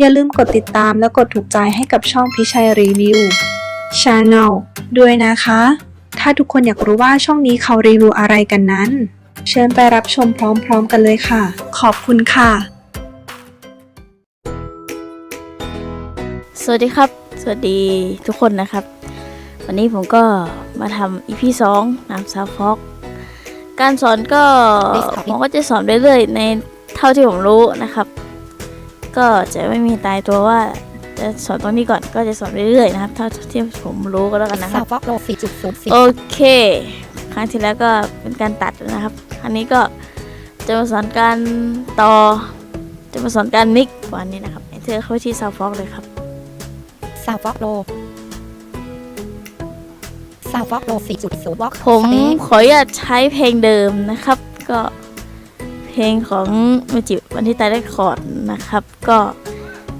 อย่าลืมกดติดตามและกดถูกใจให้กับช่องพิชัยรีวิว Channel ด้วยนะคะ ถ้าทุกคนอยากรู้ว่าช่องนี้เขารีวิวอะไรกันนั้น เชิญไปรับชมพร้อมๆกันเลยค่ะ ขอบคุณค่ะ สวัสดีครับ สวัสดีทุกคนนะครับ วันนี้ผมก็มาทำ EP 2นำซาฟอกการสอนก็ผมก็จะสอนเรื่อยๆในเท่าที่ผมรู้นะครับ ก็จะไม่มีตายตัวว่าจะสอนตรงนี้ก่อนก็จะสอนเรื่อยๆนะครับเท่าที่ผมรู้ก็แล้วกันนะคซารับ วฟอกโล4.0โอเค ครั้งที่แล้วก็เป็นการตัดนะครับอันนี้ก็จะมาสอนการต่อ จะมาสอนการมิกวันนี้นะครับเธอเข้าไปที่ซาฟอกเลยครับซาวฟอกโลซาวฟอกโล4.0วอกผมขออนุญาตใช้เพลงเดิมนะครับ ก็เพ ลงของเมจิวันที่ตายได้คอร์ดนะครับ ก็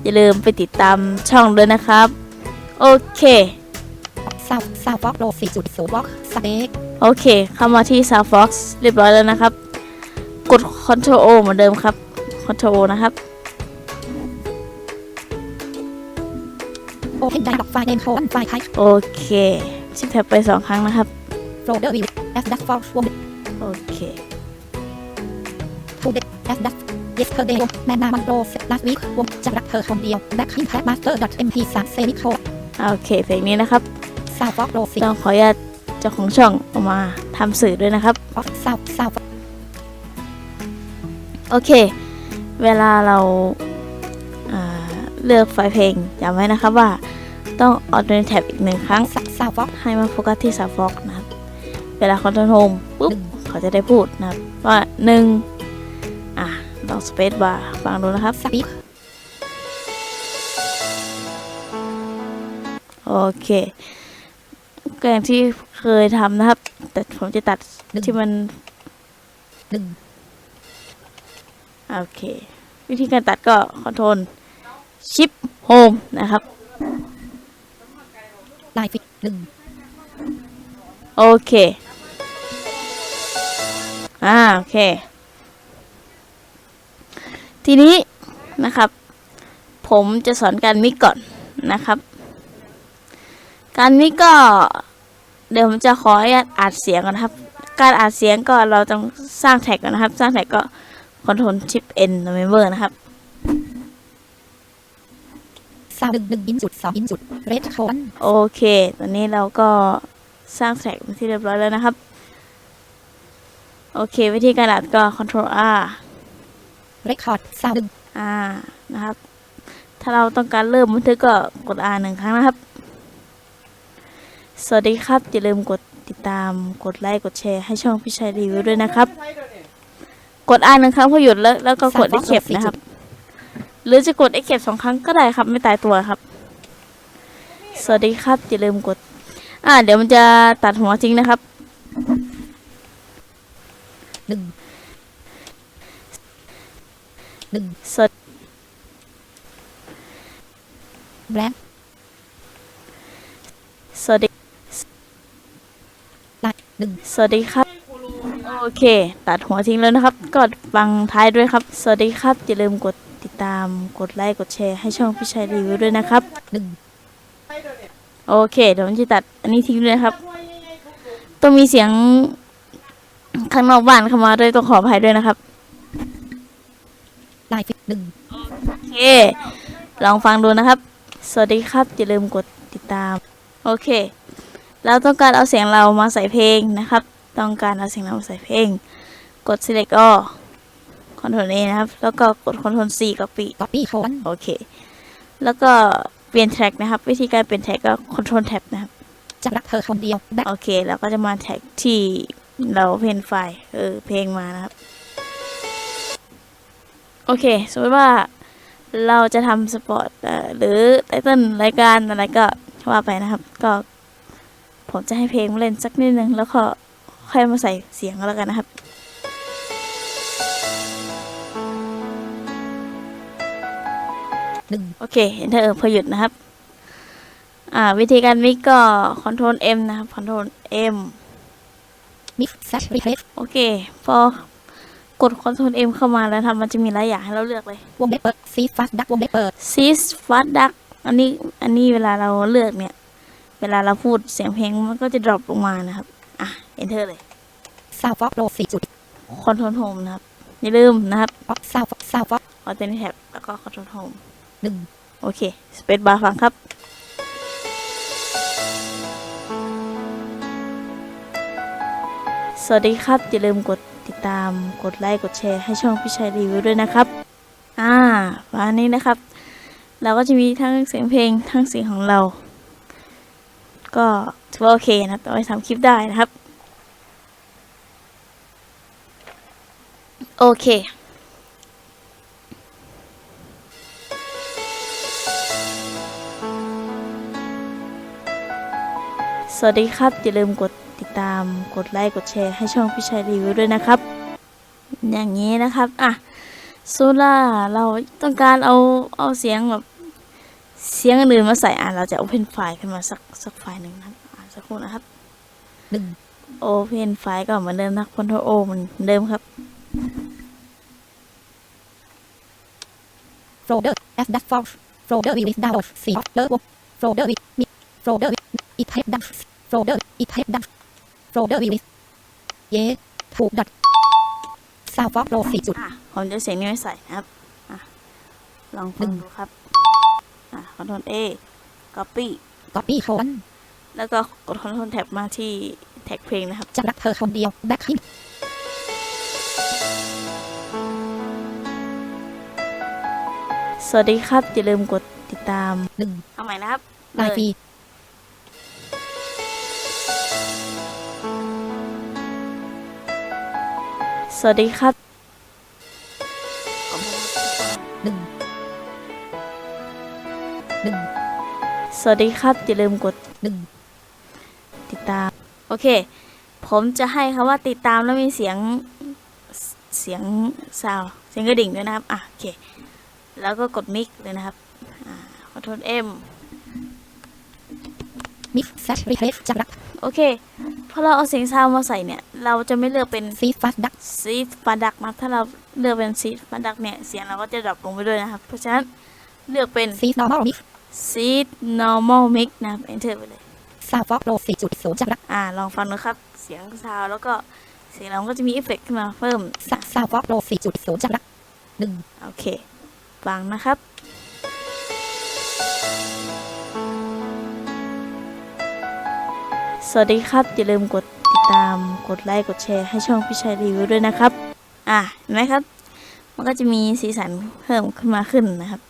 อย่าลืมไปติดตามช่องด้วยนะครับ โอเคซาวซาวฟอกโล4.0วอกสเต็กโอเค เข้ามาที่ s o u n d Fox เรียบร้อยแล้วนะครับ กด Ctrl O เหมือนเดิมครับ Ctrl O นะครับโอเพนไดร์ไฟล์เนมโคนไฟล์ไทป์โอเค ชิปแท็บไปสองครั้งนะครับโฟลเดอร์วีแอสดักฟอกวงโอเค ทูเดแอสดัก yesterday แมนนามันโล last week วงจะรักเธอคนเดียวแบ็คคิงแท็บมาสเตอร์ mp3 เซมิโคโอเคเพลงนี้นะครับซาวฟอกโลต้องขออนุญาตเจ้าของช่องออกมาทำสื่อด้วยนะครับ4ฟอกซาวซาวโอเค เวลาเราอ่าเลือกไฟล์เพลงจำไว้นะครับว่าต้องออ t ในแท็บอีกหนึ่งครั้งซาวฟอกให้มาโฟกัสที่ซาฟอกนะครับ เวลาคอนโทรลโฮมปุ๊บเขาจะได้พูดนะครับว่าหนึ่งอะล องสเปซบาร์ฟังดูนะครับสปีกโอเคก็อย่างที่เคยทำนะครับ แต่ผมจะตัดที่มันหนึ่งโอเค วิธีการตัดก็คอนโทรลชิปโฮมนะครับลายฟิกหนึ่งโอเค อ่า โอเค ทีนี้นะครับ ผมจะสอนการมิกก่อนนะครับ การมิกก็เดี๋ยวผมจะขออนุญาตอัดเสียงก่อนนะครับ การอัดเสียงก็เราต้องสร้างแท็กก่อนนะครับ สร้างแท็กก็คอนโทรลชิป N member นะครับซาวหนึ่งหนึ่งอินจุดสองอินจุดเรดโคนโอเค ตอนนี้เราก็สร้างแท็กเป็นที่เรียบร้อยแล้วนะครับ โอเค วิธีการอัดก็ Ctrl R เรคคอร์ดซาวหนึ่งอ่านะครับ ถ้าเราต้องการเริ่มบันทึกก็กด R หนึ่งครั้งนะครับ สวัสดีครับอย่าลืมกดติดตามกดไลค์กดแชร์ให้ช่องพี่ชัยรีวิวด้วยนะครับ กด R หนึ่งครั้งเพื่อหยุดแล้วแล้วก็กด Escape นะครับ หรือจะกด Escape สองครั้งก็ได้ครับไม่ตายตัวครับ สวัสดีครับอย่าลืมกด อ่า เดี๋ยวมันจะตัดหัวทิ้งนะครับหนึ่งหนึ่ง สวัสแบล็คสวัสดีลหนึ่งสวัสดีครับ โอเค ตัดหัวทิ้งแล้วนะครับ กดฟังท้ายด้วยครับ สวัสดีครับ อย่าลืมกดติดตามกดไลค์กดแชร์ให้ช่องพี่ชัยรีวิวด้วยนะครับหนึ่งโอเค เดี๋ยวผมจะตัดอันนี้ทิ้งด้วยครับ ต้องมีเสียงข้างนอกบ้านเข้ามาด้วยต้องขออภัยด้วยนะครับ หนึ่งโอเค ลองฟังดูนะครับ สวัสดีครับ อย่าลืมกดติดตาม โอเค เราต้องการเอาเสียงเรามาใส่เพลงนะครับ ต้องการเอาเสียงเรามาใส่เพลง กด select all Ctrl A นะครับ แล้วก็กด Ctrl C copy ก๊อปปี้โคนโอเค แล้วก็เปลี่ยนแท็กนะครับ วิธีการเปลี่ยนแท็กก็ Ctrl Tab นะครับจะรักเธอคนเดียวแบ็คโอเค แล้วก็จะมาแท็กที่เราเพนไฟล์ เออ เพลงมานะครับ โอเค สมมติว่าเราจะทำสปอร์ตเอ่อหรือไตเติ้ลรายการอะไรก็ว่าไปนะครับ ก็ผมจะให้เพลงมาเล่นสักนิดนึง แล้วก็ค่อยมาใส่เสียงก็แล้วกันนะครับหนึ่งโอเค enter พอหยุดนะครับ อ่า วิธีการมิกก็ Ctrl M นะครับ Ctrl M มิกซ์แซชรีเพลสโอเค พอ กด Ctrl M เข้ามาแล้วทำมันจะมีหลายอย่างให้เราเลือกเลยวงเล็บเปิดซีฟาสดักวงเล็บเปิด Sis f a s Duck อันนี้อันนี้เวลาเราเลือกเนี่ย เวลาเราพูดเสียงเพลงมันก็จะ drop ลงมานะครับ อะ enter เลยซาวฟอกโลสี่จุด Ctrl Home นะครับ อย่าลืมนะครับออกซาวฟอกซาวฟอก Alternate Tab แล้วก็ Ctrl Home หนึ่งโอเค Space Bar ฟังครับสวัสดีครับ อย่าลืมกด ตามกดไลค์กดแชร์ให้ช่องพี่ชัยรีวิวด้วยนะครับ อ่าวันนี้นะครับ เราก็จะมีทั้งเสียงเพลงทั้งเสียงของเรา ก็ถือว่าโอเคนะครับเอไว้ทำคลิปได้นะครับ โอเคสวัสดีครับ อย่าลืมกด ติดตามกดไลค์กดแชร์ให้ช่องพี่ชัยรีวิวด้วยนะครับ อย่างนี้นะครับอะโซล่าเราต้องการเอาเอาเสียงแบบเสียงอื่นๆมาใส่อะเราจะ open ไฟล์ขึ้นมาสักสักไฟล์หนึ่งนะครับอะสักครู่นะครับหนึ่ง open ไฟล์ก็เหมือนเดิมนะ Ctrl O เหมือนเดิมครับโฟลเดอร์ F ดักฟอกโฟลเดอร์วิลิสดาวน์สี่เลอร์วงโฟลเดอร์วิมิโฟลเดอร์อีเทปดักโฟลเดอร์อีเทปดัก โฟลเดอร์วิลิสเยถูกดัดซาวฟอกโลสี่จุดอะผมจะเสียงนี้ไม่ใส่นะครับอะลองฟังหนึ่งดูครับอะ Ctrl A copy ก๊อปปี้โคนแล้วก็กด Ctrl Tab มาที่แท็กเพลงนะครับ จะรักเธอคนเดียวแบ็คฮินสวัสดีครับ อย่าลืมกดติดตามหนึ่งเอาใหม่นะครับลายฟ สวัสดีครับหนึ่งหนึ่งสวัสดีครับ อย่าลืมกดหนึ่งติดตาม โอเค ผมจะให้คำว่าติดตามแล้วมีเสียงเสียงซาวเสียงกระดิ่งด้วยนะครับ อะ โอเค แล้วก็กดมิกเลยนะครับอ่าขอโทษเอ็มมิกซ์แซชรีเพลสจะรัก โอเคพอเราเอาเสียงซาวมาใส่เนี่ย เราจะไม่เลือกเป็นซีฟาสดักซีดฟาดักนะถ้าเราเลือกเป็นซีดฟาดักเนี่ยเสียงเราก็จะดรอปลงไปด้วยนะครับ เพราะฉะนั้นเลือกเป็นซีฟนอร์มอลมิกซ์ซีด normal mix นะครับ enter ไปเลยซาวฟอกโลสี่จุดศูนย์จะรักอ่าลองฟังนะครับเสียงซาวแล้วก็เสียงเราก็จะมีเอฟเฟกต์ขึ้นมาเพิ่มซาซาวฟอกโลสี่จุดศูนย์จะรักหนึ่งโอเคฟังนะครับ สวัสดีครับ อย่าลืมกดติดตามกดไลค์กดแชร์ให้ช่องพี่ชัยรีวิวด้วยนะครับ อะเห็นไหมครับ มันก็จะมีสีสันเพิ่มขึ้นมาขึ้นนะครับ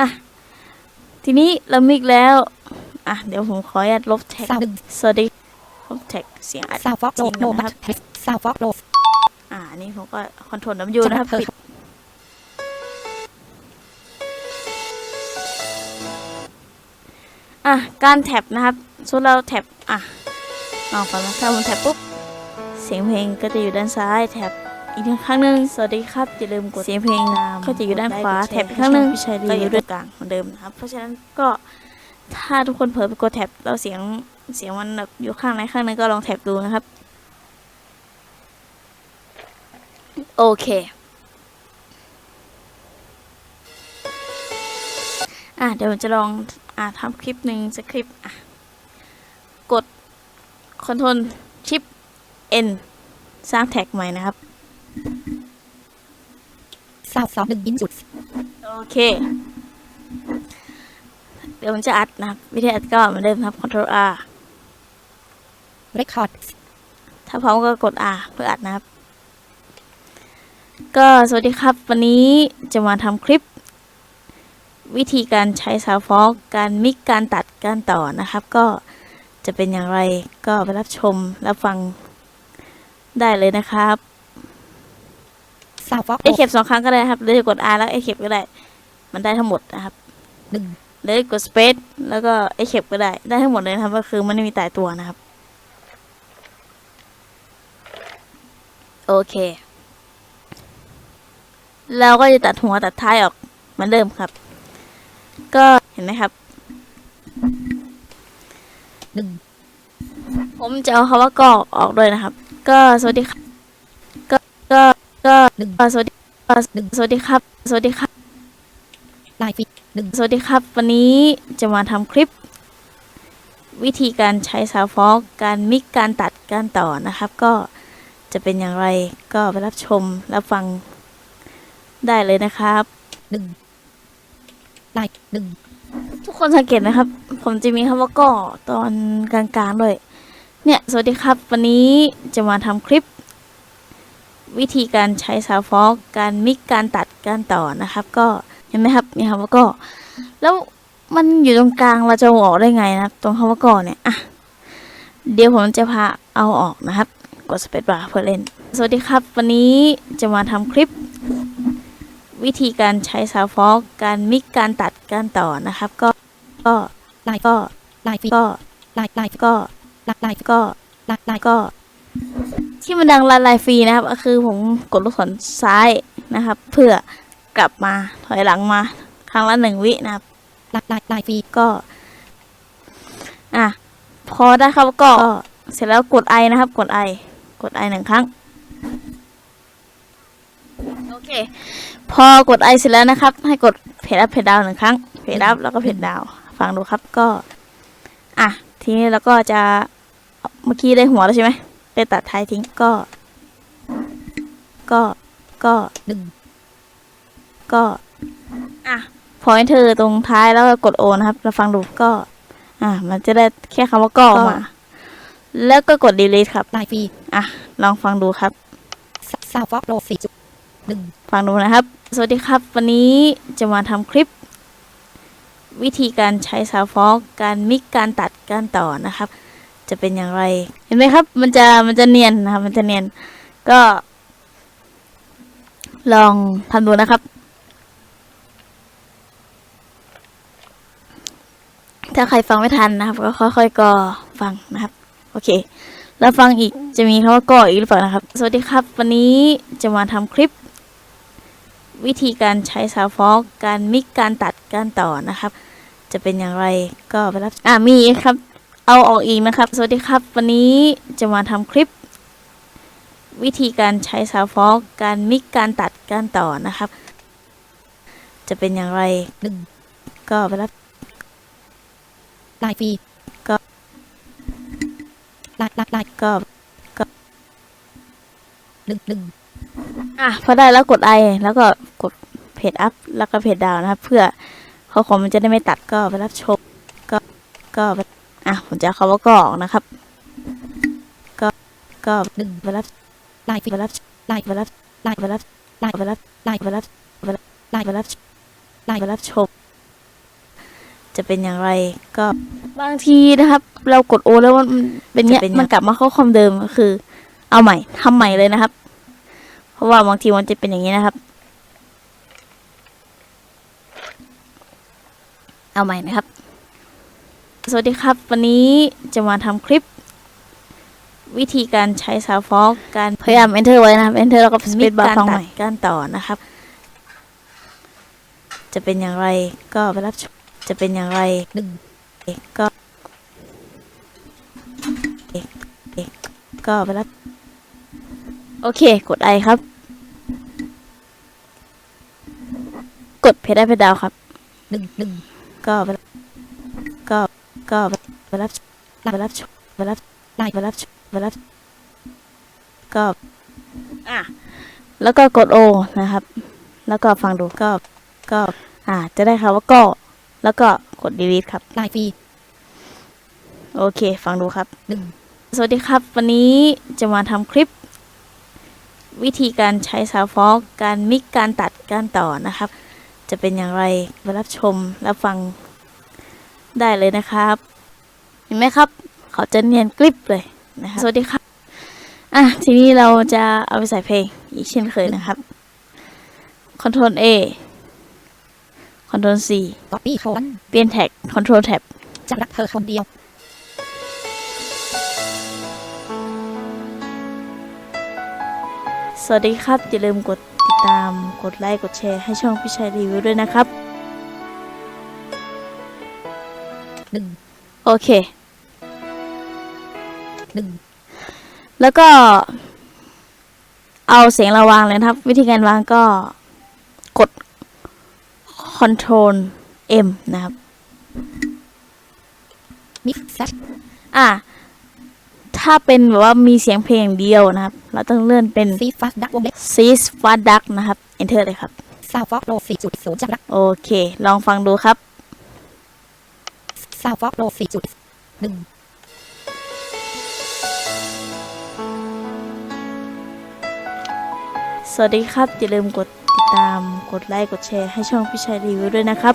อะทีนี้เรามิกแล้ว อะ เดี๋ยวผมขออนุญาตลบแท็กซาวหนึ่งสวัสดีลบแท็กเสียงอัดซาวฟอกโลโนบัตเทสซาวฟอกโลอ่านี่ผมก็คอนโทรลน้ำยูนะครับจะรับปิด อะการแท็บนะครับส่วนเราแท็บอะลองฟังนะถ้าผมแท็บปุ๊บเสียงเพลงก็จะอยู่ด้านซ้ายแท็บอีกครั้งหนึ่งสวัสดีครับอย่าลืมกดเสียงเพลงก็จะอยู่ด้านขวาแท็บอีกครั้งหนึ่งก็อยู่ด้านกลางเหมือนเดิมนะครับ เพราะฉะนั้นก็ถ้าทุกคนเผลอไปกดแท็บแล้วเสียงเสียงมันแบบอยู่ข้างไหนข้างหนึงก็ลองแท็บดูนะครับ โอเคอะเดี๋ยวผมจะลอง อะทำคลิปหนึ่งสักคลิปอะกด Ctrl Shift N สร้างแท็กใหม่นะครับซาวสองหนึ่งยินจุดโอเค เดี๋ยวผมจะอัดนะครับ วิธีอัดก็เหมือนเดิมครับ Ctrl R เรคคอร์ดถ้าพร้อมก็กด R เพื่ออัดนะครับ ก็สวัสดีครับ วันนี้จะมาทำคลิป วิธีการใช้ซาวฟอกการมิกการตัดการต่อนะครับ ก็จะเป็นอย่างไรก็ไปรับชมรับฟังได้เลยนะครับซาวฟอกเอเข็บสองครั้งก็ได้ครับหรือจะกด R แล้วเอเข็บก็ได้ มันได้ทั้งหมดนะครับหนึ่งหรือกด Space แล้วก็เอเข็บก็ได้ได้ทั้งหมดเลยนะครับก็คือมันไม่มีตายตัวนะครับ โอเคเราก็จะตัดหัวตัดท้ายออกเหมือนเดิมครับ ก็เห็นไหมครับนึ่งผมจะเอาคำว่าก็ออกด้วยนะครับ ก็สวัสดีครับก็ก็ก็หนึ่งสวัสดีก็หนึ่งสวัสดีครับ สวัสดีครับลายฟีหนึ่งสวัสดีครับ วันนี้จะมาทำคลิป วิธีการใช้ซาวฟอกการมิกการตัดการต่อนะครับ ก็จะเป็นอย่างไรก็ไปรับชมรับฟังได้เลยนะครับหนึ่ง ลายหนึ่งทุกคนสังเกตนะครับ ผมจะมีคำว่าก็ตอนกลางๆด้วย เนี่ยสวัสดีครับ วันนี้จะมาทำคลิป วิธีการใช้ซาวฟอกการมิกการตัดการต่อนะครับ ก็เห็นไหมครับ มีคำว่าก็แล้วมันอยู่ตรงกลางเราจะเอาออกได้ไงนะครับ ตรงคำว่าก็เนี่ยอะเดี๋ยวผมจะพาเอาออกนะครับ กดสเปซบาร์เพื่อเล่น สวัสดีครับ วันนี้จะมาทำคลิป วิธีการใช้ซาวฟอกการมิกการตัดการต่อนะครับ ก็ก็ลายก็ลายฟีก็ลายลายก็ลายลายก็ลายลายก็ ที่มันดังลายลายฟรีนะครับ ก็คือผมกดลูกศรซ้ายนะครับ เพื่อกลับมาถอยหลังมา ครั้งละหนึ่งวินะครับลายลายลายฟีก็ อะพอได้ครับก็เสร็จแล้วกดไอนะครับ กดไอกดไอหนึ่งครั้ง โอเค พอกดไอเสร็จแล้วนะครับ ให้กดเพจอัพเพจดาวหนึ่งครั้งเพจอัพแล้วก็เพจดาว ฟังดูครับก็ อะ ทีนี้เราก็จะเมื่อกี้ได้หัวแล้วใช่ไหมไปตัดท้ายทิ้งก็ ก็ก็หนึ่งก็อะพอ enter ตรงท้ายแล้วก็กด O นะครับ เราฟังดูก็ อะ มันจะได้แค่คำว่าก็ออกมา แล้วก็กด delete ครับลายฟีอะ ลองฟังดูครับซาวฟอกโปรสี่จุดหนึ่ง ฟังดูนะครับ สวัสดีครับ วันนี้จะมาทำคลิป วิธีการใช้ซาวฟอกการมิกการตัดการต่อนะครับ จะเป็นอย่างไร เห็นไหมครับ มันจะมันจะเนียนนะครับ มันจะเนียน ก็ ลองทำดูนะครับ ถ้าใครฟังไม่ทันนะครับ ก็ค่อยๆก็ฟังนะครับ โอเคแล้วฟังอีกจะมีคำว่าก็อีกหรือเปล่านะครับ สวัสดีครับ วันนี้จะมาทำคลิป วิธีการใช้ซาวฟอกการมิกการตัดการต่อนะครับ จะเป็นอย่างไรก็ไปรับอ่ามีอีกครับ เอาออกอีกนะครับ สวัสดีครับ วันนี้จะมาทำคลิป วิธีการใช้ซาวฟอกการมิกการตัดการต่อนะครับ จะเป็นอย่างไรหนึ่งก็ไปรับลายฟีก็ลายลายลายก็หนึ่งหนึ่ง อะพอได้แล้วกดไอแล้วก็กดเพจอัพแล้วก็เพจดาวนะครับ เพื่อข้อความมันจะได้ไม่ตัดก็ไปรับชมก็ก็ไปอะผมจะเอาคำว่าก็ออกนะครับ ก็ก็หนึ่งไปรับลายฟีไปรับลายไปรับลายไปรับลายไปรับลายไปรับลายไปรับลายไปรับชมจะเป็นอย่างไรก็บางทีนะครับ เรากดโอแล้วมันเป็นเนี้ยมันกลับมาเข้าคอมเดิมก็คือ เอาใหม่ทำใหม่เลยนะครับเพ ราะว่าบางทีมันจะเป็นอย่างนี้นะครับ เอาใหม่นะครับ สวัสดีครับ วันนี้จะมาทำคลิป วิธีการใช้ซาวฟอกการพยายาม enter ไว้นะครับ enter แล้วก็ space bar ฟังใหม่การต่อนะครับ จะเป็นอย่างไรก็ไปรับชมจะเป็นอย่างไรหนึ่งก็ก็ไปรับ โอเค กดไอครับ ดเพจได้เพจดาวครับหนึ่งหนึ่งก็ไปรับก็ก็ไปรับไปรับชมไปรับลายไปรับไปรับก็อะแล้วก็กดโอนะครับ แล้วก็ฟังดูก็ก็อ่าจะได้ครับว่าก็ แล้วก็กด delete ครับลายฟีโอเค ฟังดูครับหนึ่งสวัสดีครับ วันนี้จะมาทำคลิป วิธีการใช้ซาวฟอกการมิกการตัดการต่อนะครับ จะเป็นอย่างไรไปรับชมรับฟังได้เลยนะครับ เห็นไหมครับ เขาจะเนียนกริบเลยนะครับสวัสดีครับอะทีนี้เราจะเอาไปใส่เพลงอีกเช่นเคยนะครับ Ctrl A Ctrl C ก๊อปปี้โคนเปลี่ยนแท็ก Ctrl Tab จะรักเธอคนเดียวสวัสดีครับ อย่าลืมกด ติดตามกดไลค์กดแชร์ให้ช่องพี่ชัยรีวิวด้วยนะครับหนึ่งโอเคหนึ่งแล้วก็ เอาเสียงเราวางเลยนะครับ วิธีการวางก็กด Ctrl M นะครับมิกซ์แซชอะ ถ้าเป็นแบบว่ามีเสียงเพลงอย่างเดียวนะครับ เราต้องเลื่อนเป็นซีฟัสดักวงเล็บ c e a s f a Duck นะครับ Enter เลยครับซาวฟอกโลสี่จุดศูนย์จากรักโอเค ลองฟังดูครับซาวฟอกโลสี่จุดหนึ่งสวัสดีครับ อย่าลืมกดติดตามกดไลค์ กดแชร์ให้ช่องพี่ชายรีวิวด้วยนะครับ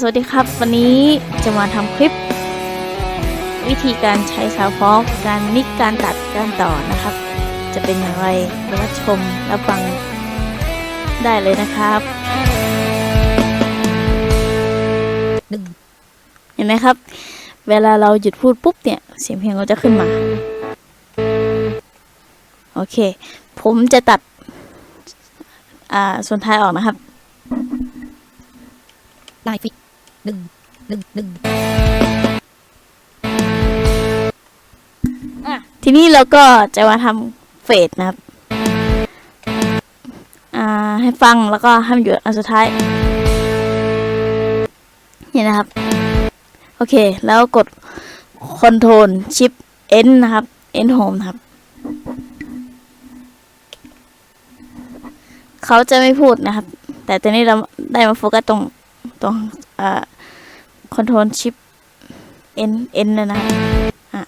สวัสดีครับ วันนี้จะมาทำคลิป วิธีการใช้ซาวฟอกการมิกการตัดการต่อนะครับ จะเป็นอย่างไรรับชมรับฟังได้เลยนะครับหนึ่งเห็นไหมครับ เวลาเราหยุดพูดปุ๊บเนี่ย เสียงเพลงก็จะขึ้นมา โอเค ผมจะตัด อ่า ส่วนท้ายออกนะครับลายฟิก หนึ่งหนึ่งหนึ่งทีนี้เราก็จะมาทำเฟดนะครับ อ่าให้ฟังแล้วก็ให้มันอยู่อันสุดท้าย นี่นะครับ โอเค แล้วกด Ctrl Shift N นะครับ N Home นะครับ เขาจะไม่พูดนะครับ แต่ตอนนี้เราได้มาโฟกัสตรงตรงอ่า Ctrl Shift N N เลยนะครับอะ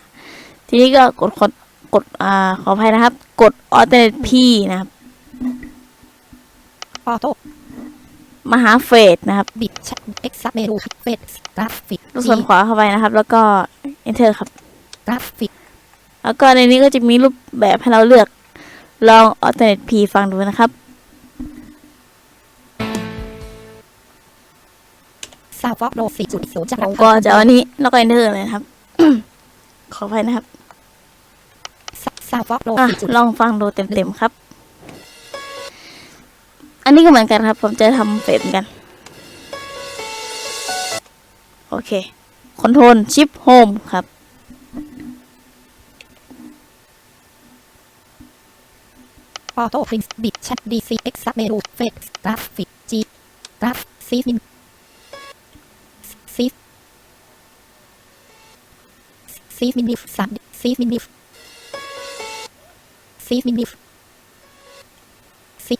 ทีนี้ก็กดกดกดอ่าขออภัยนะครับ กด Alternate P นะครับออโต้มาหาเฟดนะครับบิดแชทเอ็กซ์เมนูเฟสกราฟิกลูกศรขวาเข้าไปนะครับ แล้วก็ Enter ครับกราฟิกแล้วก็ในนี้ก็จะมีรูปแบบให้เราเลือกลอง Alternate P ฟังดูนะครับ ซาวฟอกโลสี่จุดศูนย์จากผรักมก็จะเอาอันนี้แล้วก็ Enter เลยนะครับ ขออภัยนะครับซาวฟอกโลอะสี่จุดลองฟังดูเต็มๆครับ อันนี้ก็เหมือนกันครับ ผมจะทำเฟดเหมือนกัน โอเคคอนโทรลชิปโฮมครับ ออโต้พรินซ์บิดแชทดีซีเอ็กซ์เมนูเฟสกราฟิกจีกราฟซีมินซี ซีมินิฟสามซีมินิฟซีมินิฟซี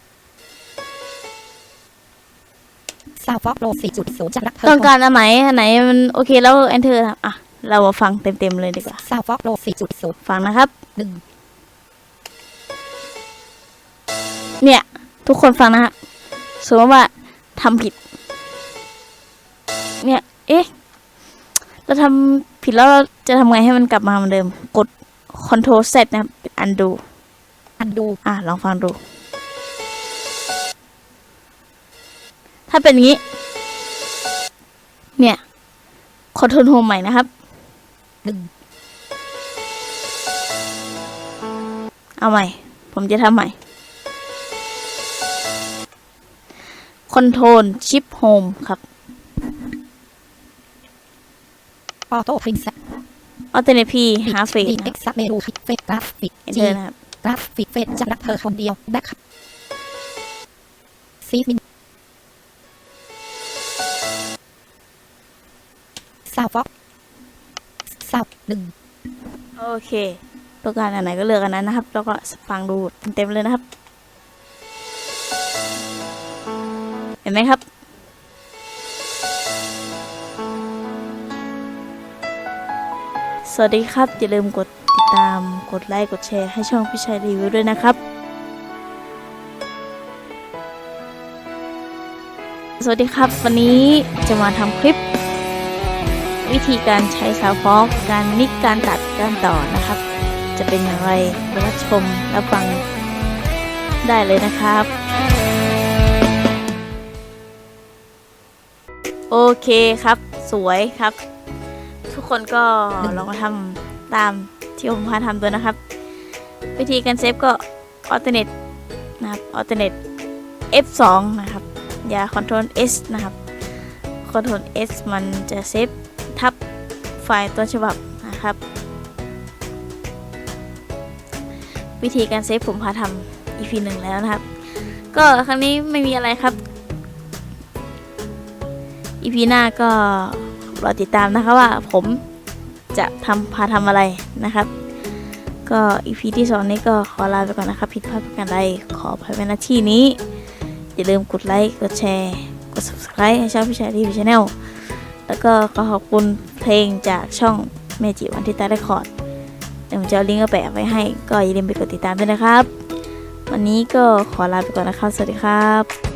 ซาวฟอกโลสี่จุดศูนย์จากรักเธอต้องการอันไหนอันไหนมันโอเคแล้ว enter ครับอะ เรามาฟังเต็มๆเลยดีกว่าซาวฟอกโลสี่จุดศูนย์ฟังนะครับหนึ่งเนี่ย ทุกคนฟังนะฮะสมมติว่าทำผิด เนี่ย เอ๊ะ เราทำ ผิดแล้วเราจะทำไงให้มันกลับมาเหมือนเดิม กด Ctrl Z นะครับเป็น undo อันดู อะ ลองฟังดู ถ้าเป็นอย่างนี้ เนี่ย Ctrl Home ใหม่นะครับหนึ่งเอาใหม่ ผมจะทำใหม่ Ctrl Shift Home ครับ ออโต้พรินซ์ Alternate P หาเฟสดีนะคเอ็รับกซ์เมนูเฟสกราฟิกจี Enter นะครับกราฟิกเฟสจะรักเธอคนเดียวแบ็คซีมินซาวฟอกซาวหนึ่งโอเคต้องการอันไหนก็เลือกอันนั้นนะครับ แล้วก็ฟังดูเต็มๆเลยนะครับ เห็นไหมครับ วัสดีครับ อย่าลืมกดติดตามกดไลค์กดแชร์ให้ช่องพี่ชายรีวิวด้วยนะครับ สวัสดีครับวันนี้จะมาทำคลิป วิธีการใช้ซาวฟอกการมิกการตัดการต่อนะครับ จะเป็นอย่างไรรับชมรับฟังได้เลยนะครับ โอเคครับ สวยครับ ทุกคนก็ลองมาทำตามที่ผมพาทำตัวนะครับ วิธีการเซฟก็ alternate นะครับ alternate F2 นะครับ อย่า control S นะครับ control S มันจะเซฟทับไฟล์ต้นฉบับนะครับ วิธีการเซฟผมพาทำ EP หนึ่งแล้วนะครับ ก็ครั้งนี้ไม่มีอะไรครับ EP หน้าก็ รอติดตามนะคะว่าผมจะทำพาทำอะไรนะครับ ก็ EP ที่สองนี้ก็ขอลาไปก่อนนะครับผิดพลาดประการใดขออภัยไว้ณที่นี้ อย่าลืมกดไลค์กดแชร์กด subscribe ให้ช่องพี่ชายทีวีชาแนลแล้วก็ขอขอบคุณเพลงจากช่องเมจิวันที่ตาได้คอร์ดเดี๋ยวผมจะเอาลิงก์มาแปะไว้ให้ ก็อย่าลืมไปกดติดตามด้วยนะครับ วันนี้ก็ขอลาไปก่อนนะครับ สวัสดีครับ